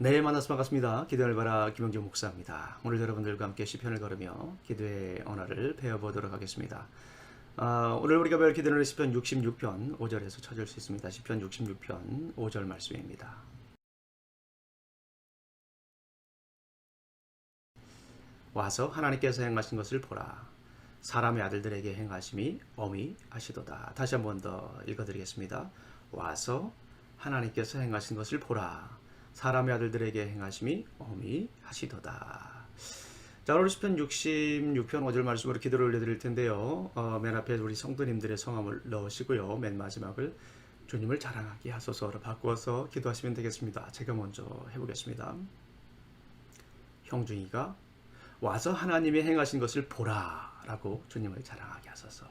네, 만나서 반갑습니다. 기도를 바라 김영준 목사입니다. 오늘 여러분들과 함께 시편을 걸으며 기도의 언어를 배워보도록 하겠습니다. 아, 오늘 우리가 배울 기도는 시편 66편 5절에서 찾을 수 있습니다. 시편 66편 5절 말씀입니다. 와서 하나님께서 행하신 것을 보라. 사람의 아들들에게 행하심이 어미하시도다. 다시 한 번 더 읽어드리겠습니다. 와서 하나님께서 행하신 것을 보라. 사람의 아들들에게 행하심이 어미 하시도다. 자, 오늘 시편 66편 5절 말씀으로 기도를 올려드릴 텐데요. 어, 맨 앞에 우리 성도님들의 성함을 넣으시고요. 맨 마지막을 주님을 자랑하게 하소서로 바꾸어서 기도하시면 되겠습니다. 제가 먼저 해보겠습니다. 형중이가 와서 하나님이 행하신 것을 보라라고 주님을 자랑하게 하소서.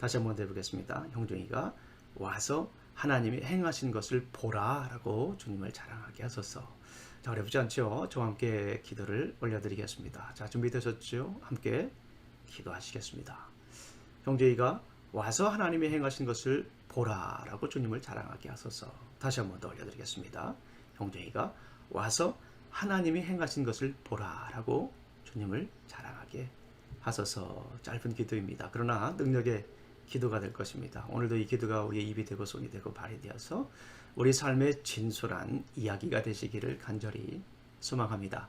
다시 한번 해보겠습니다. 형중이가 와서 하나님이 행하신 것을 보라라고 주님을 자랑하게 하소서. 자, 어렵지 않죠? 저와 함께 기도를 올려드리겠습니다. 자, 준비되셨죠? 함께 기도하시겠습니다. 형제이가 와서 하나님이 행하신 것을 보라라고 주님을 자랑하게 하소서. 다시 한 번 더 올려드리겠습니다. 형제이가 와서 하나님이 행하신 것을 보라라고 주님을 자랑하게 하소서. 짧은 기도입니다. 그러나 능력의 기도가 될 것입니다. 오늘도 이 기도가 우리의 입이 되고 손이 되고 발이 되어서 우리 삶의 진솔한 이야기가 되시기를 간절히 소망합니다.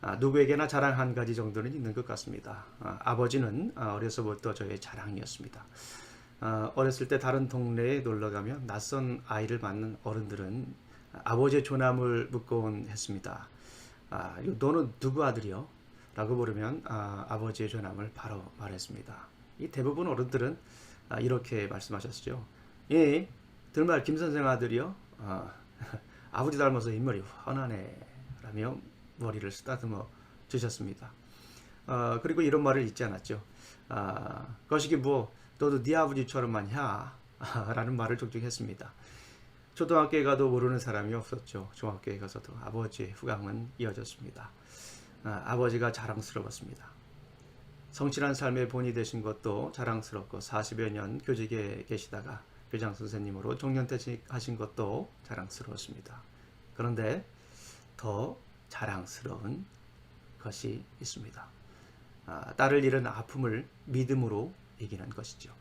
아, 누구에게나 자랑 한 가지 정도는 있는 것 같습니다. 아, 버지는 어려서부터 저의 자랑이었습니다. 아, 어렸을 때 다른 동네에 놀러 가면 낯선 아이를 맞는 어른들은 아버지의 조남을 묻곤 했습니다. 아, 너는 누구 아들이요? 라고 물으면 아, 아버지의 조남을 바로 말했습니다. 이 대부분 어른들은 아, 이렇게 말씀하셨죠. 예, 들말 김 선생 아들이요. 아, 아버지 닮아서 인물이 훤하네. 라며 머리를 쓰다듬어 주셨습니다. 아, 그리고 이런 말을 잊지 않았죠. 아, 거시기 뭐 너도 네 아버지처럼만 야. 라는 말을 종종 했습니다. 초등학교에 가도 모르는 사람이 없었죠. 중학교에 가서도 아버지의 후광은 이어졌습니다. 아, 아버지가 자랑스러웠습니다. 성실한 삶의 본이 되신 것도 자랑스럽고 40여 년 교직에 계시다가 교장 선생님으로 종년퇴직하신 것도 자랑스러웠습니다. 그런데 더 자랑스러운 것이 있습니다. 아, 딸을 잃은 아픔을 믿음으로 이기는 것이죠.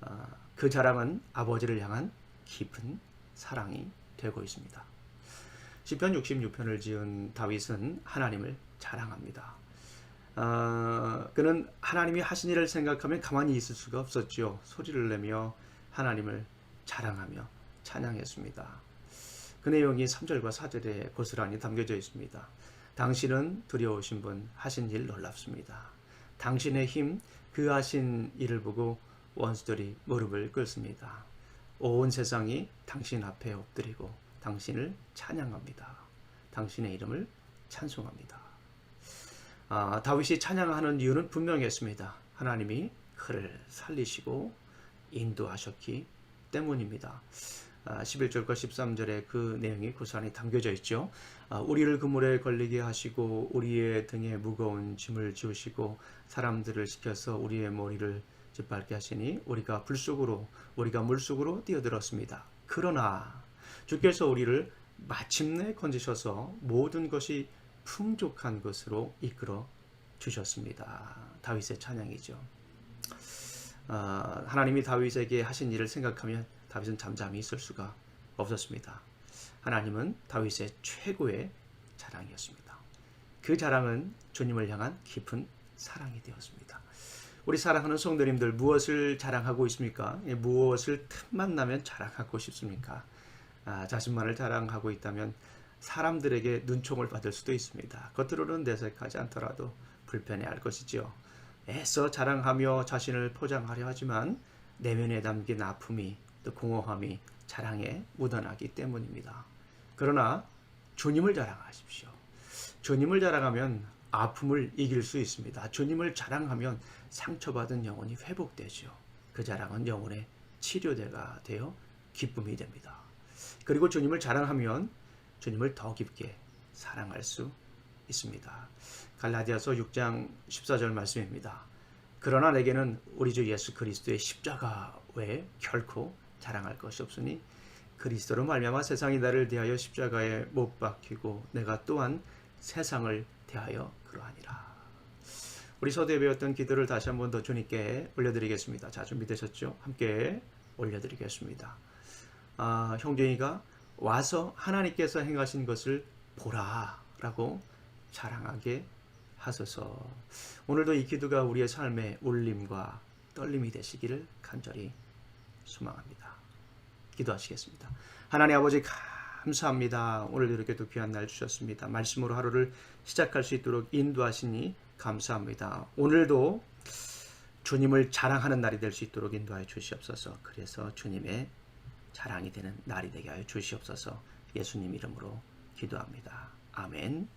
아, 그 자랑은 아버지를 향한 깊은 사랑이 되고 있습니다. 시편 66편을 지은 다윗은 하나님을 자랑합니다. 어, 그는 하나님이 하신 일을 생각하면 가만히 있을 수가 없었죠. 소리를 내며 하나님을 자랑하며 찬양했습니다. 그 내용이 3절과 4절에 고스란히 담겨져 있습니다. 당신은 두려우신 분 하신 일 놀랍습니다. 당신의 힘, 그 하신 일을 보고 원수들이 무릎을 꿇습니다. 온 세상이 당신 앞에 엎드리고 당신을 찬양합니다. 당신의 이름을 찬송합니다. 아, 다윗이 찬양하는 이유는 분명했습니다. 하나님이 그를 살리시고 인도하셨기 때문입니다. 아, 11절과 13절에 그 내용이 고스란히 담겨져 있죠. 아, 우리를 그물에 걸리게 하시고 우리의 등에 무거운 짐을 지우시고 사람들을 시켜서 우리의 머리를 짓밟게 하시니 우리가 불 속으로 우리가 물 속으로 뛰어들었습니다. 그러나 주께서 우리를 마침내 건지셔서 모든 것이 풍족한 것으로 이끌어 주셨습니다. 다윗의 찬양이죠. 어, 하나님이 다윗에게 하신 일을 생각하면 다윗은 잠잠히 있을 수가 없었습니다. 하나님은 다윗의 최고의 자랑이었습니다. 그 자랑은 주님을 향한 깊은 사랑이 되었습니다. 우리 사랑하는 성도님들 무엇을 자랑하고 있습니까? 예, 무엇을 틈만 나면 자랑하고 싶습니까? 아, 자신만을 자랑하고 있다면 사람들에게 눈총을 받을 수도 있습니다. 겉으로는 내색하지 않더라도 불편해할 것이지요. 애써 자랑하며 자신을 포장하려 하지만 내면에 담긴 아픔이 또 공허함이 자랑에 묻어나기 때문입니다. 그러나 주님을 자랑하십시오. 주님을 자랑하면 아픔을 이길 수 있습니다. 주님을 자랑하면 상처받은 영혼이 회복되죠. 그 자랑은 영혼의 치료대가 되어 기쁨이 됩니다. 그리고 주님을 자랑하면 주님을 더 깊게 사랑할 수 있습니다. 갈라디아서 6장 14절 말씀입니다. 그러나 내게는 우리 주 예수 그리스도의 십자가 외에 결코 자랑할 것이 없으니 그리스도로 말미암아 세상이 나를 대하여 십자가에 못 박히고 내가 또한 세상을 대하여 그러하니라. 우리 서두에 배웠던 기도를 다시 한번 더 주님께 올려드리겠습니다. 자 준비되셨죠? 함께 올려드리겠습니다. 아, 형제이가 와서 하나님께서 행하신 것을 보라라고 자랑하게 하소서. 오늘도 이 기도가 우리의 삶의 울림과 떨림이 되시기를 간절히 소망합니다. 기도하시겠습니다. 하나님 아버지 감사합니다. 오늘도 이렇게 또 귀한 날 주셨습니다. 말씀으로 하루를 시작할 수 있도록 인도하시니 감사합니다. 오늘도 주님을 자랑하는 날이 될 수 있도록 인도하여 주시옵소서. 그래서 주님의 자랑이 되는 날이 되게 하여 주시옵소서. 예수님 이름으로 기도합니다. 아멘.